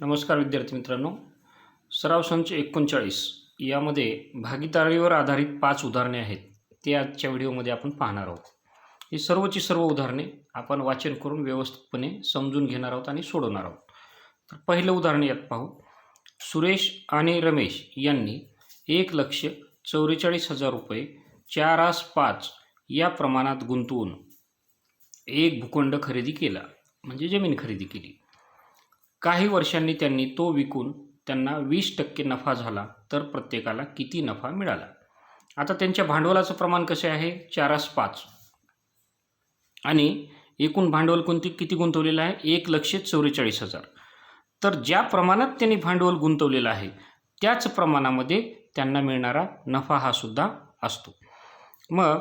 नमस्कार विद्यार्थी मित्रांनो. सराव संच एकोणचाळीस. यामध्ये भागीदारीवर आधारित पाच उदाहरणे आहेत. ते आजच्या व्हिडिओमध्ये आपण पाहणार आहोत. ही सर्वची सर्व उदाहरणे आपण वाचन करून व्यवस्थितपणे समजून घेणार आहोत आणि सोडवणार आहोत. तर पहिलं उदाहरण यात पाहू. सुरेश आणि रमेश यांनी एक लक्ष चौवेचाळीस हजार रुपये चार आस पाच या प्रमाणात गुंतवून एक भूखंड खरेदी केला. म्हणजे जमीन खरेदी केली. काही वर्षांनी त्यांनी तो विकून त्यांना वीस टक्के नफा झाला तर प्रत्येकाला किती नफा मिळाला? आता त्यांच्या भांडवलाचं प्रमाण कसे आहे? चारास पाच. आणि एकूण भांडवल कोणती? किती गुंतवलेलं आहे? एक लक्ष चौवेचाळीस हजार. तर ज्या प्रमाणात त्यांनी भांडवल गुंतवलेलं आहे त्याच प्रमाणामध्ये त्यांना मिळणारा नफा हा सुद्धा असतो. मग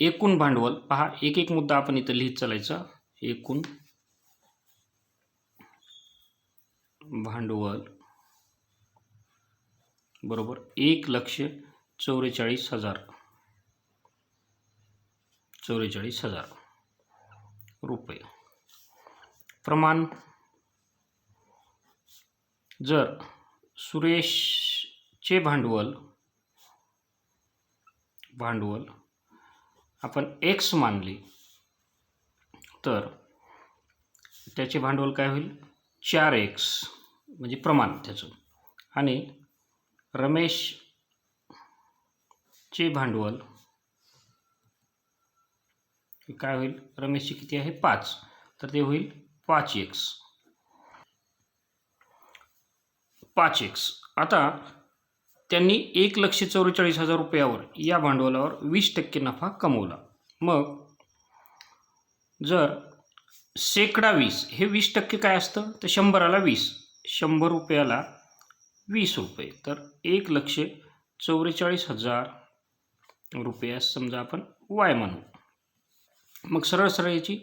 एकूण भांडवल पहा एक एक मुद्दा आपण इथं लिहित चालायचा. एकूण भांडवल. बरोबर. एक लक्ष चौवेचाळीस हजार. चौवेचाळीस हजार रुपये. प्रमाण. जर सुरेशचे भांडवल भांडवल आपण एक्स मानले तर त्याचे भांडवल काय होईल? चार एक्स म्हणजे प्रमाण त्याचं. आणि रमेशचे भांडवल काय होईल? रमेशचे किती आहे? पाच. तर ते होईल पाच एक्स पाच एक्स आता त्यांनी एक लक्ष चौवेचाळीस हजार रुपयावर या भांडवलावर वीस टक्के नफा कमवला. मग जर शेकडा वीस हे वीस टक्के काय असतं? तर शंभराला वीस. शंभर रुपयाला वीस रुपये. तर एक लक्ष चौवेचाळीस हजार रुपयास समजा आपण वाय म्हणू. मग सरळ सरळ याची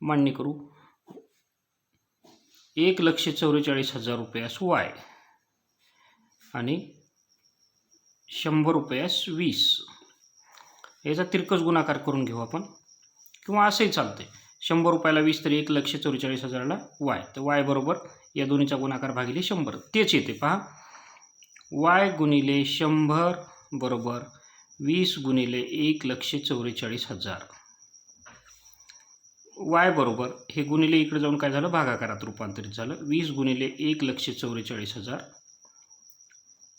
मांडणी करू. एक लक्ष चौवेचाळीस हजार रुपयास वाय आणि शंभर रुपयास वीस. याचा तिरकस गुणाकार करून घेऊ आपण. किंवा असंही चालतंय. शंभर रुपयाला वीस तरी एक लक्ष चौवेचाळीस हजाराला वाय. तर वाय बरोबर या दोन्हीचा गुणाकार भागिले शंभर. तेच येते पहा. वाय गुणिले शंभर बरोबर वीस गुणिले एक लक्ष चौवेचाळीस हजार. वाय बरोबर हे गुणिले इकडे जाऊन काय झालं? भागाकारात रूपांतरित झालं. वीस गुणिले एक लक्ष चौवेचाळीस हजार.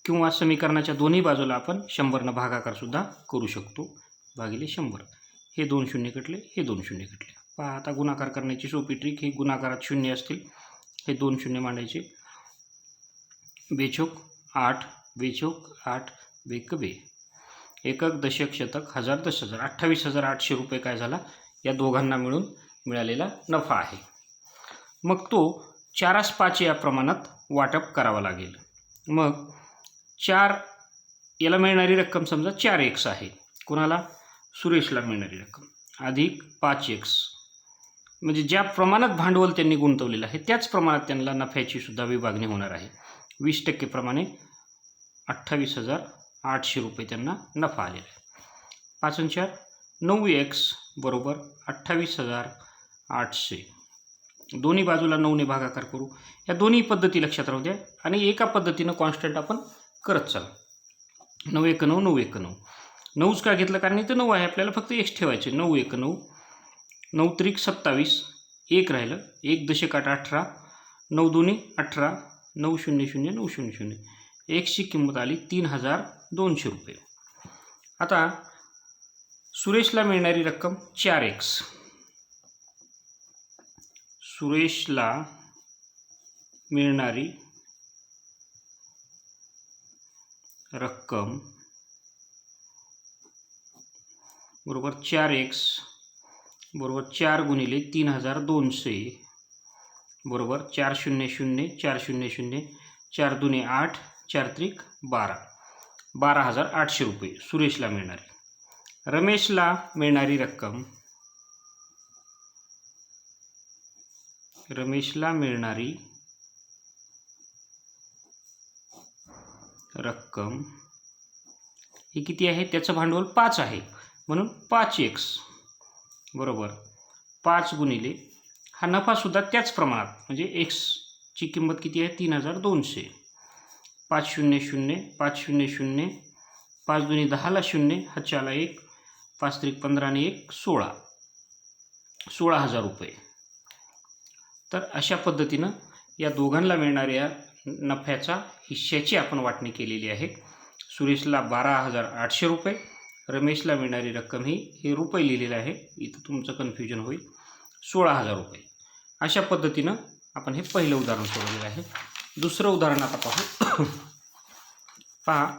किंवा समीकरणाच्या दोन्ही बाजूला आपण शंभरनं भागाकारसुद्धा करू शकतो. भागिले शंभर. हे दोन शून्य कटले हे दोन शून्य कटले. पहा आता गुणाकार करण्याची सोपी ट्रिक हे गुणाकारात शून्य असतील. हे दोन शून्य मांडायचे. बेचोक आठ बेचोक आठ बेक बे. एकक दशक शतक हजार दस हजार अठ्ठावीस हजार आठशे रुपये काय झाला? या दोघांना मिळून मिळालेला नफा आहे. मग तो चारास पाच या प्रमाणात वाटप करावा लागेल. मग चार याला मिळणारी रक्कम समजा चार एक्स आहे. कोणाला? सुरेशला मिळणारी रक्कम. अधिक पाच एक्स म्हणजे ज्या प्रमाणात भांडवल त्यांनी गुंतवलेलं आहे त्याच प्रमाणात त्यांना नफ्याची सुद्धा विभागणी होणार आहे. वीस टक्केप्रमाणे अठ्ठावीस हजार आठशे रुपये त्यांना नफा आलेला आहे. पाच चार नऊ एक्स बरोबर अठ्ठावीस हजार आठशे. दोन्ही बाजूला नऊने भागाकार करू. या दोन्ही पद्धती लक्षात राहू द्या आणि एका पद्धतीनं कॉन्स्टंट आपण करत चालू. नऊ एक नऊ नऊ एक नऊ. नऊच का घेतलं? कारण इथं नऊ आहे. आपल्याला फक्त एक्स ठेवायचे. नऊ एक नऊ नऊ त्रिक सत्तावीस एक राहिलं एक दशक आठ अठरा नऊ दोन्ही अठरा नऊ शून्य शून्य नऊ शून्य शून्य. एकची किंमत आली तीन हजार दोनशे रुपये. आता सुरेशला मिळणारी रक्कम चार एक्स सुरेशला मिळणारी रक्कम बरोबर चार एक्स बरोबर चार गुणिले तीन हजार दोनशे. बरोबर चार शून्य शून्य चार शून्य शून्य चार दुने आठ चार त्रिक बारा. बारा हजार आठशे रुपये सुरेशला मिळणारी. रमेशला मिळणारी रक्कम. रमेशला मिळणारी रक्कम. ही किती आहे? त्याचं भांडवल पाच आहे. म्हणून पाच एक्स. बरोबर. पाच गुणिले हा नफासुद्धा त्याच प्रमाणात म्हणजे एक्सची किंमत किती आहे? तीन हजार दोनशे. पाच शून्य शून्य पाच शून्य शून्य पाच दोन्ही दहाला शून्य हातच्या एक पाच त्रिक पंधरा आणि एक सोळा. सोळा हजार रुपये. तर अशा पद्धतीनं या दोघांना मिळणाऱ्या नफ्याचा हिश्श्याची आपण वाटणी केलेली आहे. सुरेशला बारा हजार आठशे रुपये रमेशला मिळणारी रक्कम ही हे रुपये लिहिलेलं आहे. इथं तुमचं कन्फ्युजन होईल. सोळा हजार रुपये. अशा पद्धतीनं आपण हे पहिलं उदाहरण सोडवलेलं आहे. दुसरं उदाहरण आता पाहू. पहा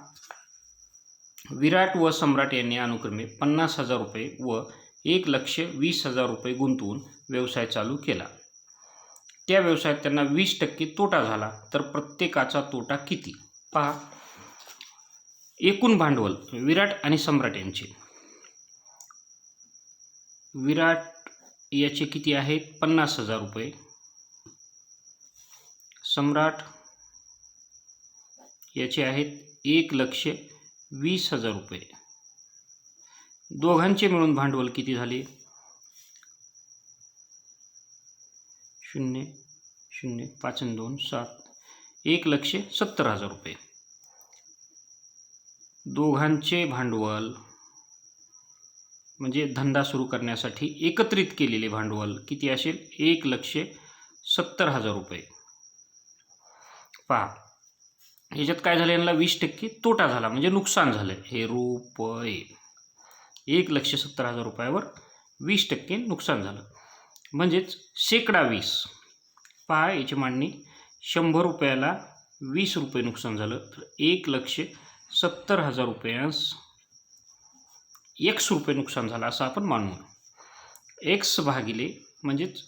विराट व सम्राट यांनी अनुक्रमे पन्नास हजार रुपये व एक लक्ष वीस हजार रुपये गुंतवून व्यवसाय चालू केला. त्या व्यवसायात त्यांना वीस टक्के तोटा झाला. तर प्रत्येकाचा तोटा किती? पहा एकूण भांडवल विराट आणि सम्राट यांचे. विराट याचे किती आहेत पन्नास हजार रुपये. सम्राट याचे आहेत एक लक्ष वीस हजार रुपये. दोघांचे मिळून भांडवल किती झाले? शून्य शून्य पाच दोन सात. एक लक्ष सत्तर हजार रुपये. दोघांचे भांडवल म्हणजे धंदा सुरू करण्यासाठी एकत्रित केलेले भांडवल किती असेल? एक लक्ष सत्तर हजार रुपये. पहा ह्याच्यात काय झालं? यांना वीस टक्के तोटा झाला म्हणजे नुकसान झालं. हे रुपये. एक लक्ष सत्तर हजार रुपयावर वीस टक्के नुकसान झालं. म्हणजेच शेकडा वीस. पहा याची मांडणी शंभर रुपयाला वीस रुपये नुकसान झालं. तर एक लक्ष सत्तर हजार रुपयास एक्स रुपये नुकसान झालं असं आपण मानू एक्स भागिले म्हणजेच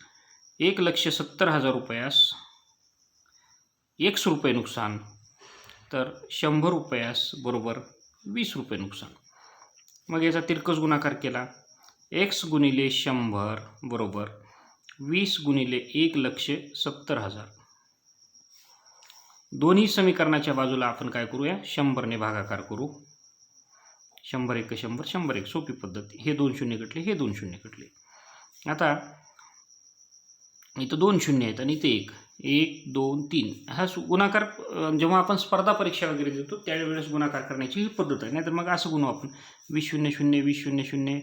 एक लक्ष सत्तर हजार रुपयास एक्स रुपये नुकसान तर शंभर रुपयास बरोबर वीस रुपये नुकसान. मग याचा तिरकस गुणाकार केला. एक्स गुणिले शंभर बरोबर वीस गुणिले एक लक्ष सत्तर हजार. दोन्ही समीकरणाच्या बाजूला आपण काय करूया? शंभरने भागाकार करू. शंभर एक शंभर शंभर एक. सोपी पद्धत. हे दोन शून्य कटले हे दोन शून्य कटले आता इथं दोन शून्य आहेत आणि इथे एक. एक दोन तीन. हा सु- गुणाकार जेव्हा आपण स्पर्धा परीक्षा वगैरे देतो त्यावेळेस गुणाकार करण्याची ही पद्धत आहे. नाहीतर मग असं गुणू आपण. वीस शून्य शून्य वीस शून्य शून्य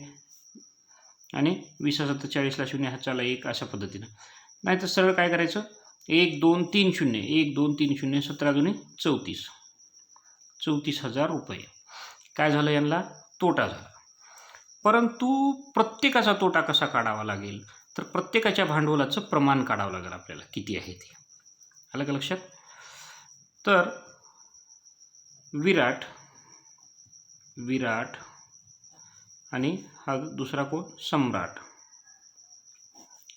आणि वीस हजार चाळीसला शून्य हाताला एक अशा पद्धतीनं. नाहीतर सरळ काय करायचं? एक दोन तीन शून्य एक दोन तीन शून्य सतरा दोन्ही चौतीस. चौतीस हजार रुपये. काय झालं यांना? तोटा झाला. परंतु प्रत्येकाचा तोटा कसा काढावा लागेल? तर प्रत्येकाच्या भांडवलाचं प्रमाण काढावं लागेल आपल्याला. किती आहे ते? आलं का लक्षात? तर विराट विराट आणि हा दुसरा कोण? सम्राट.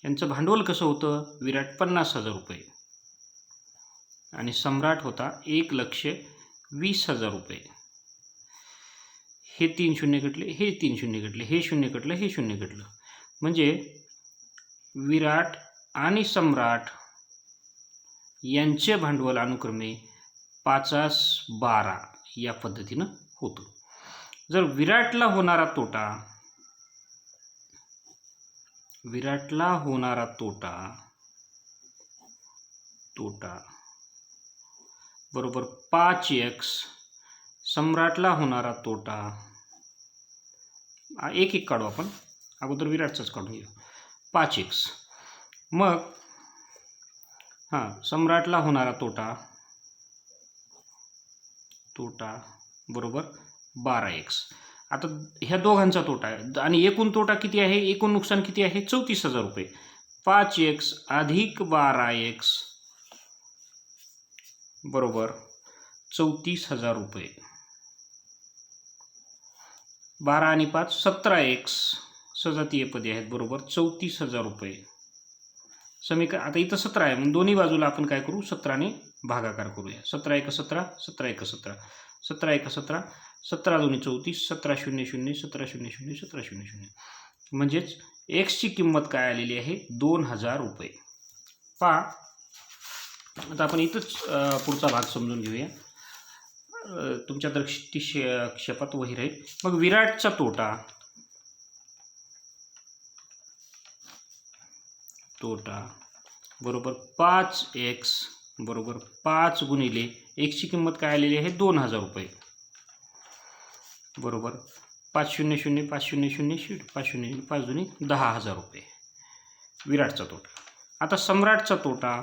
यांचं भांडवल कसं होतं? विराट पन्नास हजार रुपये. आणि सम्राट होता एक लक्ष वीस हजार रुपये. हे तीन शून्य कटले हे तीन शून्य कटले हे शून्य कटलं हे शून्य कटलं म्हणजे विराट आणि सम्राट यांचे भांडवल अनुक्रमे पाचास बारा या पद्धतीनं होतं. जर विराटला होणारा तोटा विराटला होणारा तोटा तोटा. बरोबर पाच एक्स सम्राटला होणारा तोटा. एक एक काढू आपण. अगोदर विराटचाच काढून घेऊ. पाच एक्स मग हां सम्राटला होणारा तोटा तोटा बरोबर बारा एक्स आता ह्या दोघांचा तोटा आहे. आणि एकूण तोटा किती आहे? एकूण नुकसान किती आहे? चौतीस हजार रुपये. पाच एक्स अधिक बारा एक्स बरोबर. चौतीस हजार रुपये. बारा आणि पाच सतरा एक्स सजातीय पदे आहेत. बरोबर. चौतीस हजार रुपये. समीकरण आता इथं सतरा आहे. मग दोन्ही बाजूला आपण काय करू? सतराने भागाकार करूया. सतरा एक सतरा सतरा एक सतरा. सतरा एक सतरा. सतरा दोन्ही चौतीस सतरा शून्य शून्य सतरा शून्य शून्य सतरा शून्य शून्य. म्हणजेच एक्सची किंमत काय आलेली आहे? दोन हजार रुपये. पहा आता आपण इथंच पुढचा भाग समजून घेऊया. तुमच्या दृष्टी क्षेपात वही राहील मग विराटचा तोटा. तोटा. बरोबर पाच एक्स बरोबर पाच गुणिले एक्सची किंमत काय आलेली आहे? दोन हजार रुपये. बरोबर. पाच शून्य शून्य पाच शून्य शून्य शून्य पाच शून्य शून्य पाच दोन्ही दहा हजार रुपये. विराटचा तोटा. आता सम्राटचा तोटा.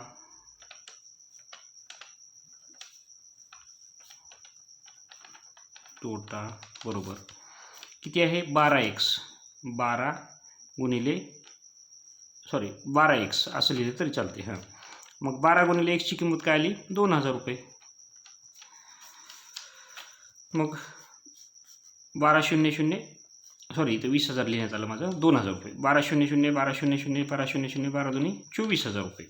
तोटा बरोबर. किती आहे? बारा एक्स. बारा गुणिले सॉरी बारा एक्स. असं लिहिलं तरी चालते हां. मग बारा गुणिले एक्सची किंमत काय आली? दोन हजार रुपये. मग बारा शून्य शून्य सॉरी इथं वीस हजार लिहिण्यात आलं माझं दोन हजार रुपये. बारा शून्य शून्य बारा शून्य शून्य बारा शून्य शून्य बारा दोन्ही चोवीस हजार रुपये.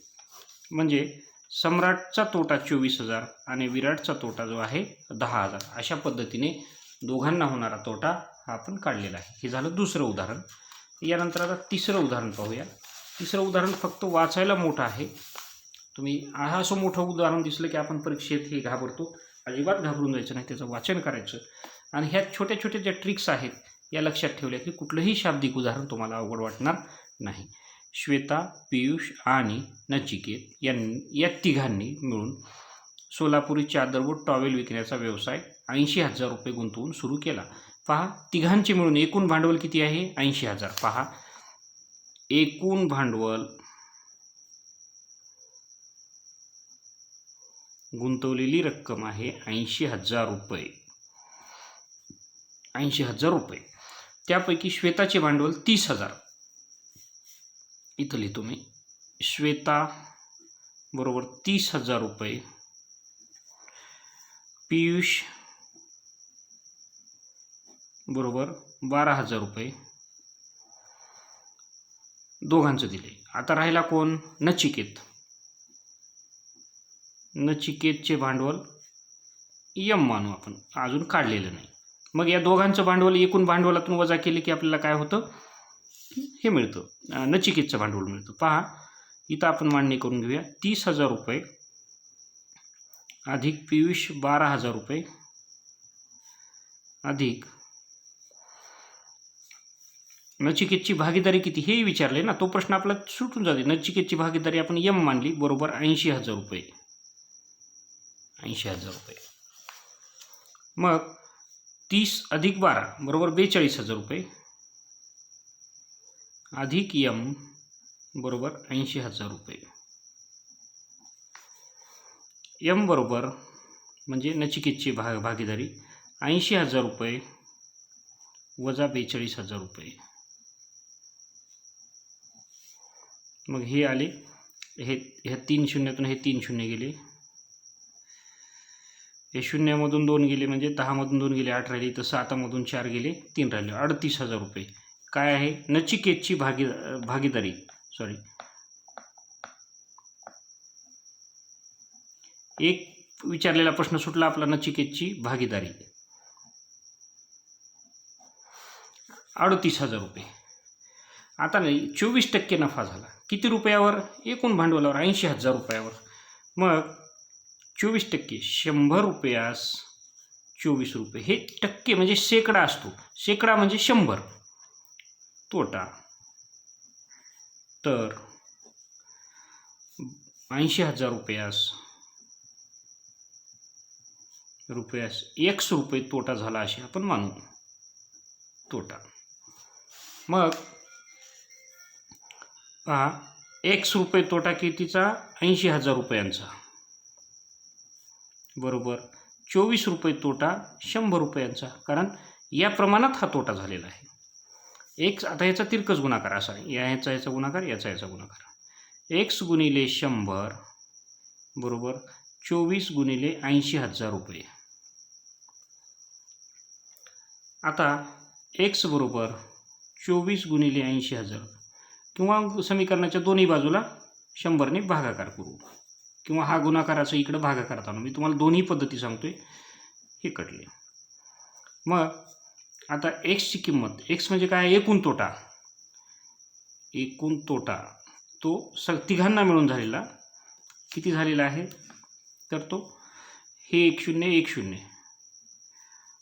म्हणजे सम्राटचा तोटा चोवीस हजार आणि विराटचा तोटा जो आहे दहा हजार. अशा पद्धतीने दोघांना होणारा तोटा हा आपण काढलेला आहे. हे झालं दुसरं उदाहरण. यानंतर आता तिसरं उदाहरण पाहूया. तिसरं उदाहरण फक्त वाचायला मोठं आहे. तुम्ही हा असं मोठं उदाहरण दिसलं की आपण परीक्षेत हे घाबरतो. अजिबात घाबरून जायचं नाही त्याचं वाचन करायचं. आणि ह्या छोट्या छोट्या ज्या ट्रिक्स आहेत या लक्षात ठेवल्या की कुठलंही शाब्दिक उदाहरण तुम्हाला अवघड वाटणार नाही. श्वेता पियुष आणि नचिकेत यां या तिघांनी मिळून सोलापुरी चादर व टॉवेल विकण्याचा व्यवसाय ऐंशी हजार रुपये गुंतवून सुरू केला. पहा तिघांचे मिळून एकूण भांडवल किती आहे? ऐंशी हजार. पहा. एकूण भांडवल गुंतवलेली रक्कम आहे ऐंशी हजार रुपये. ऐंशी हजार रुपये. त्यापैकी श्वेताचे भांडवल तीस हजार. इथं लिहितो मी. श्वेता बरोबर तीस हजार रुपये. पियुष बरोबर बारा हजार रुपये. दोघांचं दिले आता राहिला कोण? नचिकेत. नचिकेतचे भांडवल यम मानू आपण. अजून काढलेलं नाही. मग या दोघांचं भांडवल एकूण भांडवलातून वजा केले की आपल्याला काय होतं? हे मिळतं. नचिकेतचं भांडवल मिळतं. पहा इथं आपण मांडणी करून घेऊया. तीस हजार रुपये अधिक पियुष बारा हजार रुपये. अधिक नचिकेतची भागीदारी किती? हेही विचारले ना. तो प्रश्न आपला सुटून जाते. नचिकेतची भागीदारी आपण यम मानली बरोबर ऐंशी हजार रुपये. ऐंशी हजार रुपये. मग तीस अधिक बारा बरोबर बेचाळीस हजार रुपये. अधिक यम बरोबर ऐंशी हजार रुपये. यम बरोबर म्हणजे नचिकेतची भाग भागीदारी ऐंशी हजार रुपये वजा बेचाळीस हजार रुपये. मग हे आले हे ह्या तीन शून्यातून हे तीन शून्य गेले. हे शून्यामधून दोन गेले म्हणजे दहामधून दोन गेले आठ राहिले तर सातामधून चार गेले तीन राहिले. अडतीस हजार रुपये. काय आहे? नचिकेतची भागी भागीदारी. सॉरी एक विचारलेला प्रश्न सुटला आपला नचिकेतची भागीदारी. अडतीस हजार रुपये. आता नाही चोवीस टक्के नफा झाला. किती रुपयावर? एकूण भांडवलावर ऐंशी हजार रुपयावर. मग चोवीस टक्के शंभर रुपयास चोवीस रुपये. हे टक्के म्हणजे शेकडा असतो. शेकडा म्हणजे शंभर. तोटा. तर ऐंशी हजार रुपयास रुपयास एक्स रुपये तोटा झाला असे आपण मानू. तोटा. मग पहा एक्स रुपये तोटा कितीचा? ऐंशी हजार रुपयांचा. बरोबर. चोवीस रुपये तोटा शंभर रुपयांचा. कारण या प्रमाणात हा तोटा झालेला आहे. एक्स आता याचा तिरकस गुणाकार असा आहे. या ह्याचा याचा गुणाकार याचा याचा गुणाकार. एक्स गुणिले शंभर बरोबर. चोवीस गुणिले ऐंशी हजार रुपये. आता एक्स बरोबर चोवीस गुणिले ऐंशी हजार. किंवा समीकरणाच्या दोन्ही बाजूला शंभरने भागाकार करू. किंवा हा गुणाकाराचा इकडं भागाकार आणू मी तुम्हाला दोन्ही पद्धती सांगतोय हे कटले. मग आता एक्सची किंमत एक्स म्हणजे काय? एकूण तोटा. एकूण तोटा. तो स तिघांना मिळून झालेला. किती झालेला आहे? तर तो हे एक शून्य एक शून्य.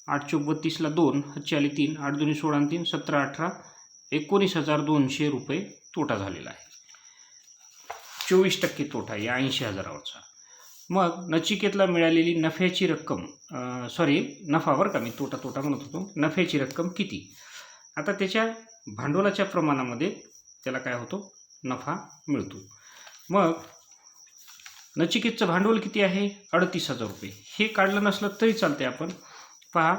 आठ चौक बत्तीसला दोन हच्चे आले तीन आठ दोन्ही सोळा तीन सतरा अठरा एकोणीस हजार दोनशे रुपये तोटा झालेला आहे. चोवीस टक्के तोटा या ऐंशी हजारावरचा. मग नचिकेतला मिळालेली नफ्याची रक्कम सॉरी नफा बरं का मी तोटा तोटा म्हणत होतो नफ्याची रक्कम किती? आता त्याच्या भांडवलाच्या प्रमाणामध्ये त्याला काय होतो? नफा मिळतो. मग नचिकेतचं भांडवल किती आहे? अडतीस हजार रुपये. हे काढलं नसलं तरी चालते आपण. पहा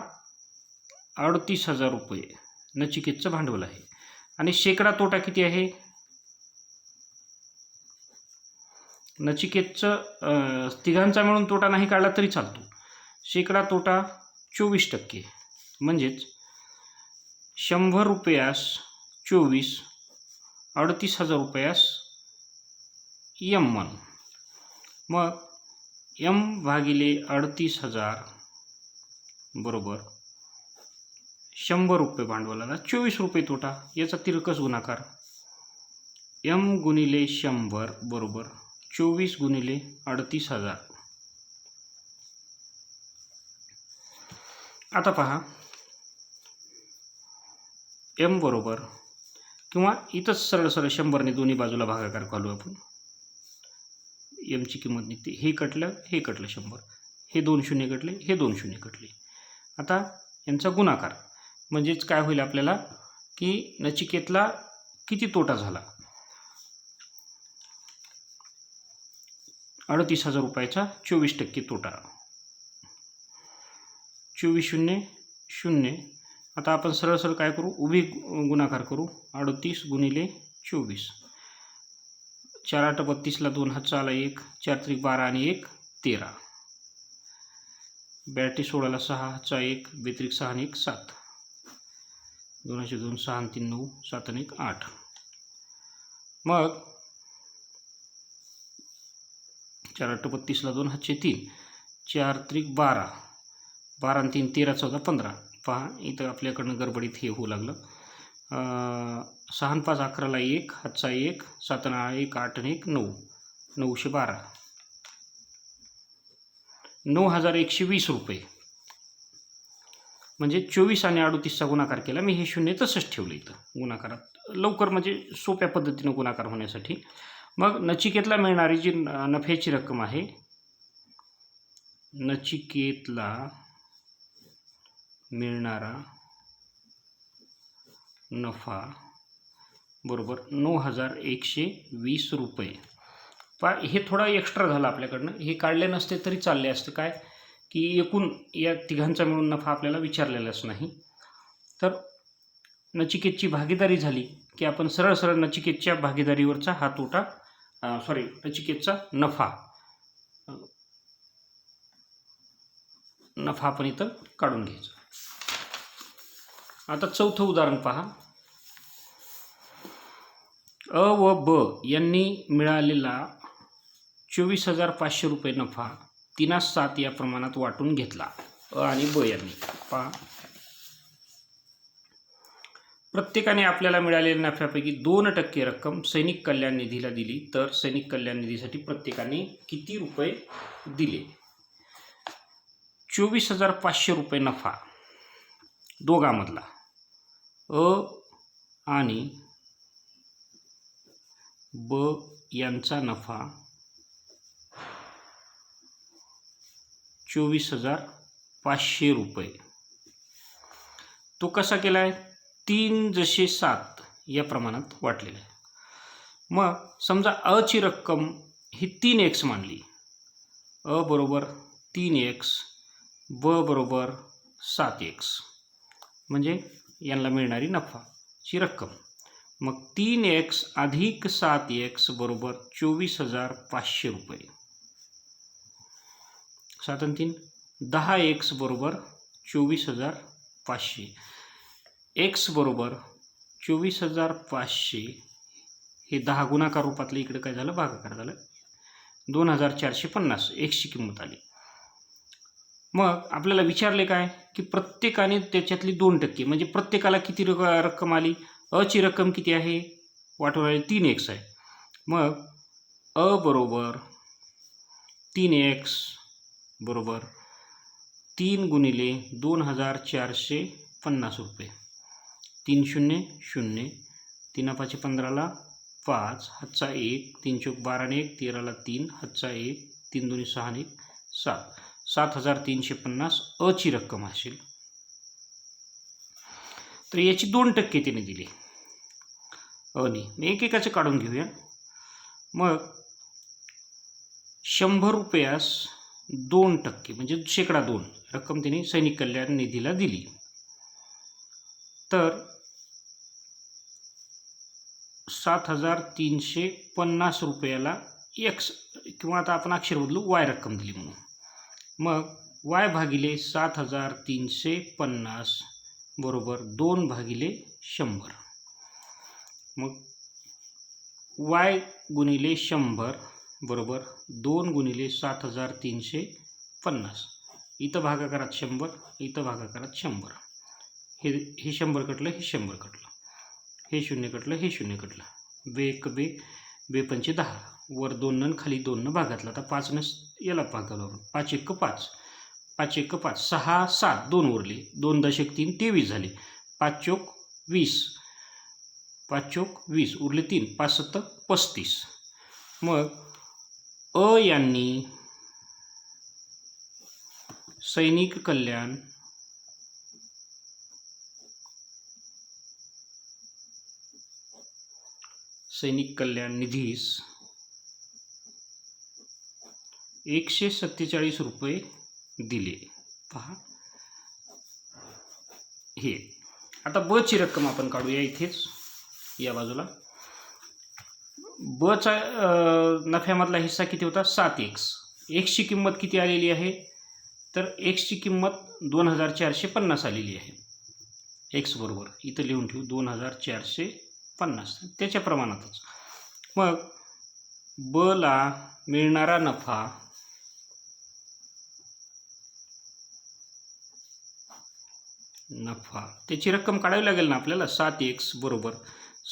अडतीस हजार रुपये नचिकेतचं भांडवल आहे. आणि शेकडा तोटा किती आहे? नचिकेतचं तिघांचा मिळून तोटा नाही काढला तरी चालतो. शेकडा तोटा चोवीस टक्के. म्हणजेच शंभर रुपयास चोवीस अडतीस हजार रुपयास यम वन मग यम भागिले अडतीस हजार बरोबर शंभर रुपये भांडवलाला चोवीस रुपये तोटा. याचा तिरकस गुणाकार यम गुणिले शंभर बरोबर चोवीस गुणिले अडतीस हजार. आता पहा. एम बरोबर किंवा इथंच सरळ सरळ शंभरने दोन्ही बाजूला भागाकार घालू आपण. एमची किंमत निघते. हे कटलं हे कटलं शंभर. हे दोन शून्य कटले हे दोन शून्य कटले. आता यांचा गुणाकार. म्हणजेच काय होईल आपल्याला? की नचिकेतला किती तोटा झाला? अडतीस हजार रुपयाचा चोवीस टक्के तोटा. चोवीस शून्य शून्य. आता आपण सरळ सरळ काय करू? उभी गुणाकार करू. अडतीस गुणिले चोवीस. चार आठ बत्तीसला दोन हातचा आला एक. चार त्रिक बारा आणि एक तेरा. बॅटरी सोळाला सहा हातचा एक. बेत्रिक सहा आणि एक सात. दोनशे दोन सहा आणि तीन नऊ. सात आणि एक आठ. मग चार आठ बत्तीसला दोन हातचे तीन. चार त्रिक बारा. बारा आणि तीन तेरा चौदा पंधरा. पहा इथं आपल्याकडनं गडबडीत हे होऊ लागलं. सहा आणि पाच अकराला एक हातचा एक सात आणि एक आठ आणि एक नऊ. नऊशे बारा. नऊ हजार एकशे वीस रुपये. म्हणजे चोवीस आणि अडतीसचा गुणाकार केला. मी हे शून्य तसंच ठेवलं इथं. गुणाकारात लवकर म्हणजे सोप्या पद्धतीनं गुणाकार होण्यासाठी. मग नचिकेतला मिळणारी जी न- नफ्याची रक्कम आहे नचिकेतला मिळणारा नफा बरोबर नऊ हजार एकशे वीस रुपये. पा हे थोडा एक्स्ट्रा झालं आपल्याकडनं. हे काढले नसते तरी चालले असते. काय? की एकूण या तिघांचा मिळून नफा आपल्याला विचारलेलाच नाही. तर नचिकेतची भागीदारी झाली की आपण सरळ सरळ नचिकेतच्या भागीदारीवरचा हा तोटा सॉरी नचिकेतचा नफा. नफा आपण इथं काढून घ्यायचा. आता चौथं उदाहरण पहा. अ व ब यांनी मिळालेला चोवीस हजार पाचशे रुपये नफा तिनास सात या प्रमाणात वाटून घेतला. अ आणि ब यांनी. पहा. प्रत्येकाने आपल्याला मिळालेल्या नफ्यापैकी दोन टक्के रक्कम सैनिक कल्याण निधीला दिली. तर सैनिक कल्याण निधीसाठी प्रत्येकाने किती रुपये दिले? चोवीस हजार पाचशे रुपये नफा. दोघांमधला. अ आणि ब यांचा नफा चोवीस हजार पाचशे रुपये. तो कसा केला आहे तीन जसे सात या प्रमाणात वाटलेला आहे. मग समजा अची रक्कम ही तीन एक्स मानली. अ बरोबर तीन एक्स ब बरोबर सात एक्स म्हणजे यांना मिळणारी नफाची रक्कम. मग तीन एक्स अधिक सात एक्स बरोबर चोवीस हजार पाचशे रुपये. सात आणि तीन दहा एक्स बरोबर चोवीस हजार पाचशे. एक्स बरोबर चोवीस हजार पाचशे हे दहा गुणाकार रूपातलं इकडं काय झालं? भागाकार झालं. दोन हजार चारशे पन्नास. एक्सची किंमत आली. मग आपल्याला विचारले काय? की प्रत्येकाने त्याच्यातली दोन टक्के म्हणजे प्रत्येकाला किती रक रक्कम आली? अची रक्कम किती आहे? वाटून आली तीन एक्स आहे. मग अ बरोबर तीन एक्स बरोबर तीन गुणिले दोन हजार चारशे पन्नास रुपये. तीन शून्य शून्य तीन पाचशे पंधराला पाच हातचा एक तीन चौक बाराने एक तेराला तीन हातचा एक तीन दोन्ही सहा आणि एक सात. सात हजार तीनशे पन्नास अची रक्कम असेल. तर याची दोन टक्के तिने दिली. अने मी काढून घेऊया. मग शंभर रुपयास दोन टक्के म्हणजे शेकडा दोन रक्कम तिने सैनिक कल्याण निधीला दिली. तर सात हजार तीनशे पन्नास रुपयाला एक्स किंवा आता आपण अक्षर बदलू वाय रक्कम दिली म्हणून. मग वाय भागिले सात हजार तीनशे पन्नास बरोबर दोन भागिले शंभर. मग वाय गुणिले शंभर बरोबर दोन गुणिले सात हजार तीनशे पन्नास. इथं भागाकारात शंभर इथं भागाकारात शंभर. हे हे शंभर कटलं हे शंभर कटलं. हे शून्य कटलं हे शून्य कटलं. बे एक बे बे पंचे दहा. वर दोन नन खाली दोन न भागातला. आता पाच न याला भागाला पाच एक पाच. पाच एक पाच. सहा सात. दोन उरले. दोन दशक तीन तेवीस झाले. पाच चोक वीस. पाच चोक वीस. उरले तीन. पाच सत्तर पस्तीस. मग अ यांनी सैनिक कल्याण सैनिक कल्याण निधीस एकशे सत्तेचाळीस रुपये दिले. पहा. हे. आता ब ची रक्कम आपण काढूया इथेच या बाजूला. बचा नफ्यामधला हिस्सा किती होता? सात एक्स एक्सची किंमत किती आलेली आहे? तर एक्सची किंमत दोन हजार चारशे पन्नास आलेली आहे. एक्स बरोबर. इथं लिहून ठेवू. दोन हजार चारशे पन्नास. त्याच्या प्रमाणातच. मग ब ला मिळणारा नफा नफा. त्याची रक्कम काढावी लागेल ना आपल्याला? सात एक्स बरोबर.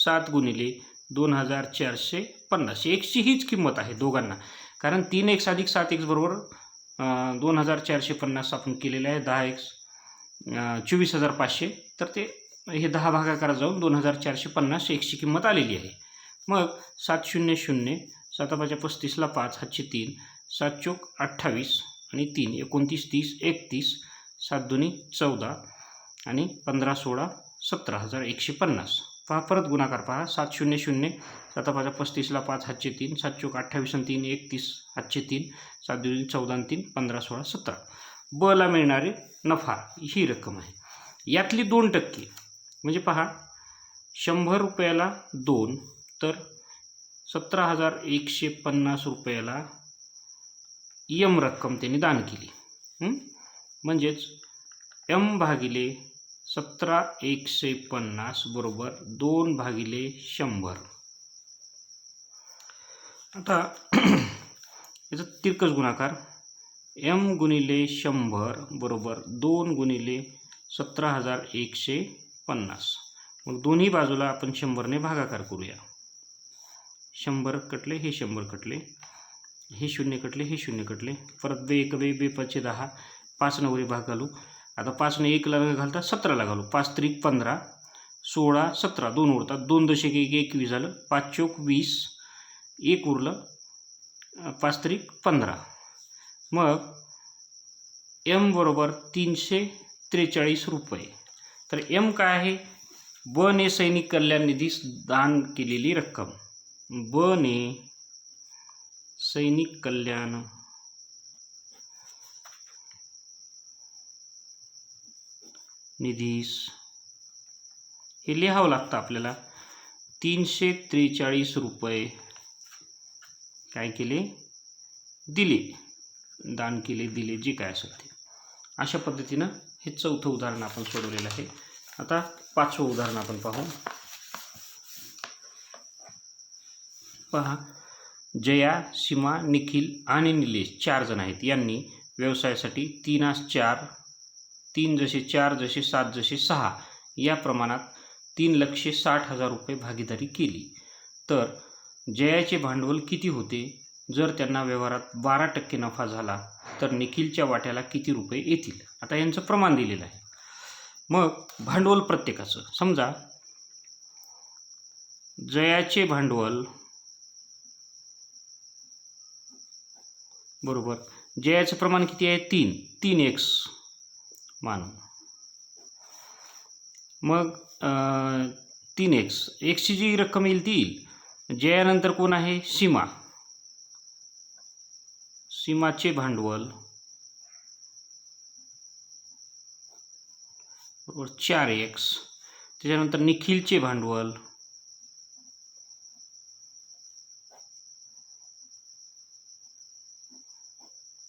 सात गुणिले दोन हजार चारशे पन्नास. एक्सची हीच किंमत आहे दोघांना. कारण तीन एक्स अधिक सात एक्स बरोबर दोन हजार चारशे पन्नास आपण केलेले आहे दहा एक्स चोवीस हजार पाचशे. तर ते हे दहा भागाकारात जाऊन दोन हजार चारशे पन्नास एकशी किंमत आलेली आहे. मग सात शून्य शून्य सातापाच्या पस्तीसला पाच हातशे तीन सात चोक अठ्ठावीस आणि तीन एकोणतीस तीस एकतीस सात दोन्ही चौदा आणि पंधरा सोळा सतरा हजार एकशे पन्नास. पहा परत गुणाकार पहा. सात शून्य शून्य सातापाच्या पस्तीसला पाच हातशे तीन सात चोक अठ्ठावीस आणि तीन एकतीस हातशे तीन सात दोन्ही चौदा आणि तीन पंधरा सोळा सतरा. बला मिळणारे नफा ही रक्कम आहे. यातली दोन टक्के म्हणजे पहा शंभर रुपयाला दोन तर सतरा हजार एकशे पन्नास रुपयाला यम रक्कम त्यांनी दान केली. म्हणजेच एम भागिले सतरा एकशे पन्नास बरोबर दोन भागिले शंभर. आता याचा तिरकस गुणाकार एम गुणिले शंभर बरोबर दोन गुणिले सतरा हजार एकशे पन्नास. मग दोन्ही बाजूला आपण शंभरने भागाकार करूया. शंभर कटले हे शंभर कटले हे शून्य कटले हे शून्य कटले. परत बे एक बे बे पाचशे दहा. पाच नवरी भाग घालू. आता पाचने एकला न घालता सतराला घालू. पाच त्रिक पंधरा सोळा सतरा. दोन उरतात. दोन दशक एक एकवीस झालं. पाच चोक वीस. एक उरलं. पाच त्रिक पंधरा. मग एम बरोबर तीनशे त्रेचाळीस रुपये. तर एम काय आहे? ब ने सैनिक कल्याण निधीस दान केलेली रक्कम. ब ने सैनिक कल्याण निधीस हे लिहावं लागतं आपल्याला. तीनशे त्रेचाळीस रुपये काय केले? दिले. दान केले दिले जे काय असेल ते. अशा पद्धतीनं हे चौथं उदाहरण आपण सोडवलेलं आहे. आता पाचवं उदाहरण आपण पाहू. पहा जया सीमा निखिल आणि निलेश चार जण आहेत. यांनी व्यवसायासाठी तीनास चार तीन जसे चार जसे सात जसे सहा या प्रमाणात तीन लक्षे साठ हजार रुपये भागीदारी केली. तर जयाचे भांडवल किती होते? जर त्यांना व्यवहारात बारा टक्के नफा झाला तर निखिलच्या वाट्याला किती रुपये येतील? आता यांचं प्रमाण दिलेलं आहे. मग भांडवल प्रत्येकाचं. समजा जयाचे भांडवल बरोबर जयाचं प्रमाण किती आहे? तीन. तीन एक्स मान मग तीन एक्स एक्सची जी रक्कम येईल ती येईल. जयानंतर कोण आहे? सीमा. सीमाचे भांडवल बरोबर चार एक्स त्याच्यानंतर निखिलचे भांडवल.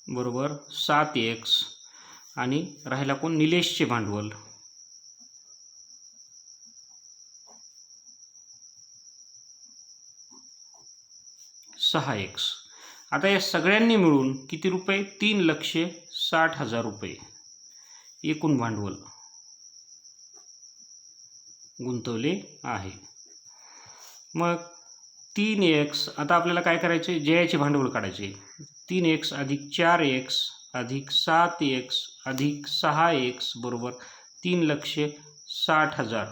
बरोबर सात एक्स आणि राहिला कोण? निलेशचे भांडवल. सहा एक्स आता या सगळ्यांनी मिळून किती रुपये? तीन लक्ष साठ हजार रुपये. एकूण भांडवल गुंतवले आहे. मग तीन एक्स आता आपल्याला काय करायचे? जयाचे भांडवल काढायचे. तीन एक्स अधिक चार एक्स अधिक सात एक्स अधिक सहा एक्स बरोबर तीन लक्ष साठ हजार.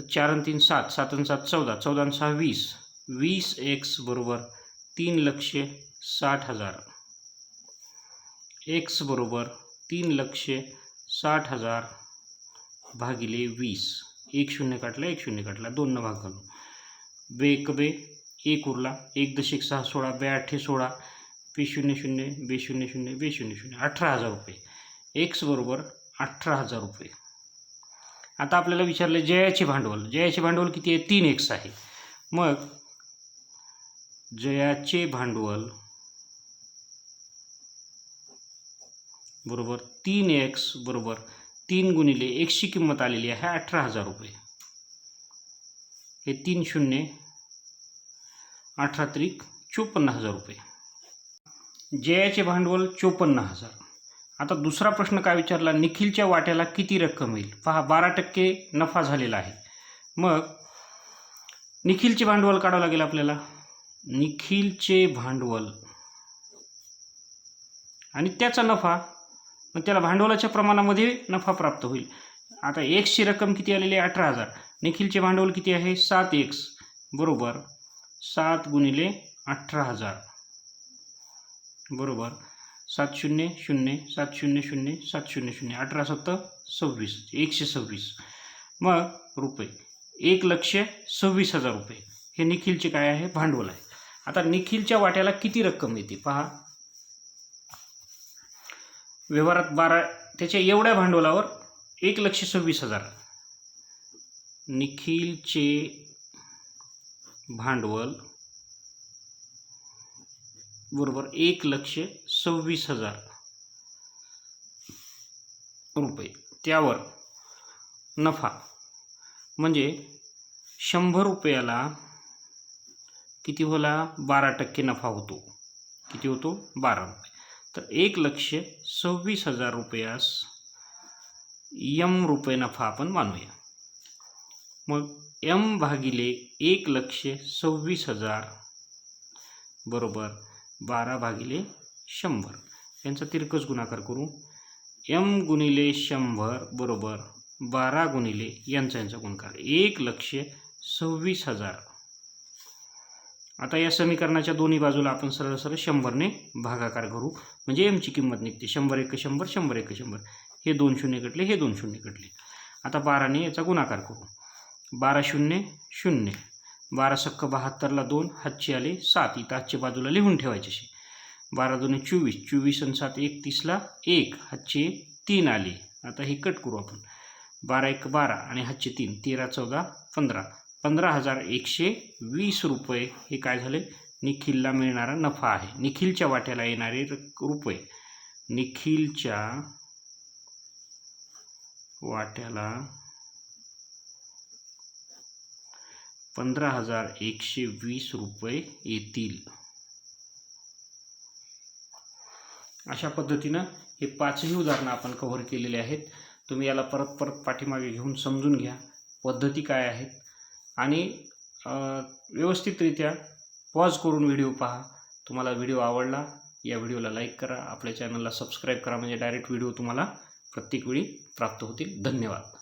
चार आणि तीन सात सात आणि सात चौदा चौदा आणि सहा वीस. वीस एक्स बरोबर तीन लक्ष साठ हजार. एक्स बरोबर तीन लक्ष साठ हजार भागिले वीस. एक शून्य काटला एक शून्य काटला दोन भाग घालू बे एक बे एक उरला एक दशक सहा सोळा बे आठे सोळा बे शून्य शून्य बे शून्य शून्य बे शून्य शून्य अठरा हजार रुपये. एक्स बरोबर अठरा हजार रुपये. आता आपल्याला विचारले जयाचे भांडवल. जयाचे भांडवल किती आहे? तीन एक्स आहे. मग जयाचे भांडवल बरोबर तीन एक्स बरोबर तीन गुणिले एक्सची किंमत आलेली आहे अठरा हजार रुपये. हे तीन शून्य अठरा त्रिक चोपन्न हजार रुपये. जयाचे भांडवल चोपन्न हजार. आता दुसरा प्रश्न काय विचारला? निखिलच्या वाट्याला किती रक्कम येईल? पहा बारा टक्के नफा झालेला आहे. मग निखिलचे भांडवल काढावं लागेल आपल्याला? निखिलचे भांडवल. आणि त्याचा नफा मग त्याला भांडवलाच्या प्रमाणामध्ये नफा प्राप्त होईल. आता एक्सची रक्कम किती आलेली आहे? अठरा हजार. निखिलचे भांडवल किती आहे? सात एक्स बरोबर. सात गुणिले अठरा हजार. बरोबर. सात शून्य शून्य सात शून्य शून्य सात शून्य शून्य. अठरा सत्तर सव्वीस. एकशे सव्वीस. मग रुपये. एक लक्ष सव्वीस हजार रुपये. हे निखिलचे काय आहे? भांडवल आहे. आता निखिलच्या वाट्याला किती रक्कम येते? पहा. व्यवहारात बारा त्याच्या एवढ्या भांडवलावर एक लक्ष सव्वीस हजार. निखिलचे भांडवल बरोबर एक लक्ष सव्वीस हजार रुपये. त्यावर नफा म्हणजे शंभर रुपयाला किती होला? बारा टक्के नफा होतो. किती होतो? बारा रुपये. तर एक लक्ष सव्वीस हजार रुपयास यम रुपये नफा आपण मानूया. मग यम भागिले एक लक्ष सव्वीस हजार बरोबर बारा भागिले शंभर. यांचा तिरकस गुणाकार करू. यम गुणिले शंभर बरोबर बारा गुणिले यांचा यांचा गुणकार. एक लक्ष सव्वीस हजार. आता या समीकरणाच्या दोन्ही बाजूला आपण सरळ सरळ शंभरने भागाकार करू. म्हणजे एमची किंमत निघते. शंभर एक शंभर शंभर एक शंभर. हे दोन शून्य कटले हे दोन शून्य कटले. आता बाराने याचा गुणाकार करू. बारा शून्य शून्य. बारा सक्क बहात्तरला दोन हातचे आले सात. इथं हातच्या बाजूला लिहून ठेवायचे असे. बारा दोन चोवीस. चोवीस आणि सात एकतीसला एक. हातचे तीन आले. आता हे कट करू आपण. बारा एक बारा आणि हातचे तीन. तेरा चौदा पंधरा. पंधरा हजार एकशे वीस रुपये हे काय झाले? निखिलला मिळणारा नफा आहे. निखिलच्या वाट्याला येणारे रुपये. निखिलच्या वाट्याला पंधरा हजार एकशे वीस रुपये येतील. अशा पद्धतीनं हे पाचही उदाहरणं आपण कव्हर केलेले आहेत. तुम्ही याला परत परत पाठीमागे घेऊन समजून घ्या. पद्धती काय आहेत? आणि व्यवस्थितरित्या पॉज करून व्हिडिओ पहा. तुम्हाला व्हिडिओ आवडला या व्हिडिओला लाईक करा. आपल्या चॅनलला सबस्क्राईब करा. म्हणजे डायरेक्ट व्हिडिओ तुम्हाला प्रत्येक वेळी प्राप्त होतील. धन्यवाद.